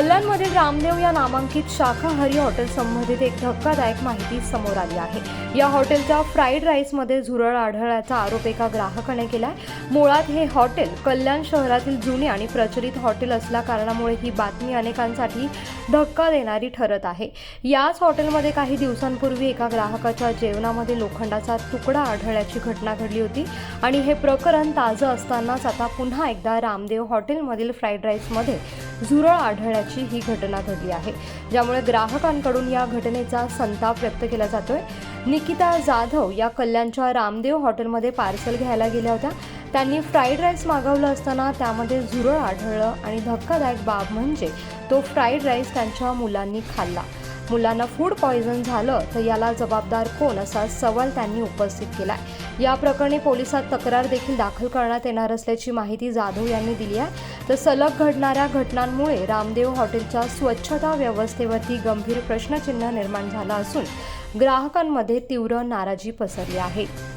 रामदेव या नामांकित शाकाहारी हॉटेल संबंधित एक धक्कादायक माहिती समोर आली आहे. या हॉटेलच्या फ्राईड राईसमध्ये झुरळ आढळल्याचा आरोप एका ग्राहकाने केलाय. मुळात हे हॉटेल कल्याण शहरातील जुने आणि प्रचलित हॉटेल असल्या कारणामुळे ही बातमी अनेकांसाठी धक्का देणारी ठरत आहे. याच हॉटेलमध्ये काही दिवसांपूर्वी एका ग्राहकाच्या जेवणामध्ये लोखंडाचा तुकडा आढळल्याची घटना घडली होती आणि हे प्रकरण ताजं असतानाच आता पुन्हा एकदा रामदेव हॉटेलमधील फ्राईड राईसमध्ये झुरळ आढळल्याची ही घटना घडली आहे ज्यामुळे ग्राहकांकडून या घटनेचा संताप व्यक्त केला जातोय. निकिता जाधव या कल्याणच्या रामदेव हॉटेलमध्ये पार्सल घ्यायला गेल्या होत्या. त्यांनी फ्राईड राईस मागवलं असताना त्यामध्ये झुरळ आढळलं आणि धक्कादायक बाब म्हणजे तो फ्राईड राईस त्यांच्या मुलांनी खाल्ला. मुलांना फूड पॉयझन झालं तर याला जबाबदार कोण असा सवाल त्यांनी उपस्थित केलाय. या प्रकरणी पोलिसात तक्रार देखील दाखल करण्यात येणार असल्याची माहिती जाधव यांनी दिली आहे. तर सलग घडणाऱ्या घटनांमुळे रामदेव हॉटेलच्या स्वच्छता व्यवस्थेवरती गंभीर प्रश्नचिन्ह निर्माण झालं असून ग्राहकांमध्ये तीव्र नाराजी पसरली आहे.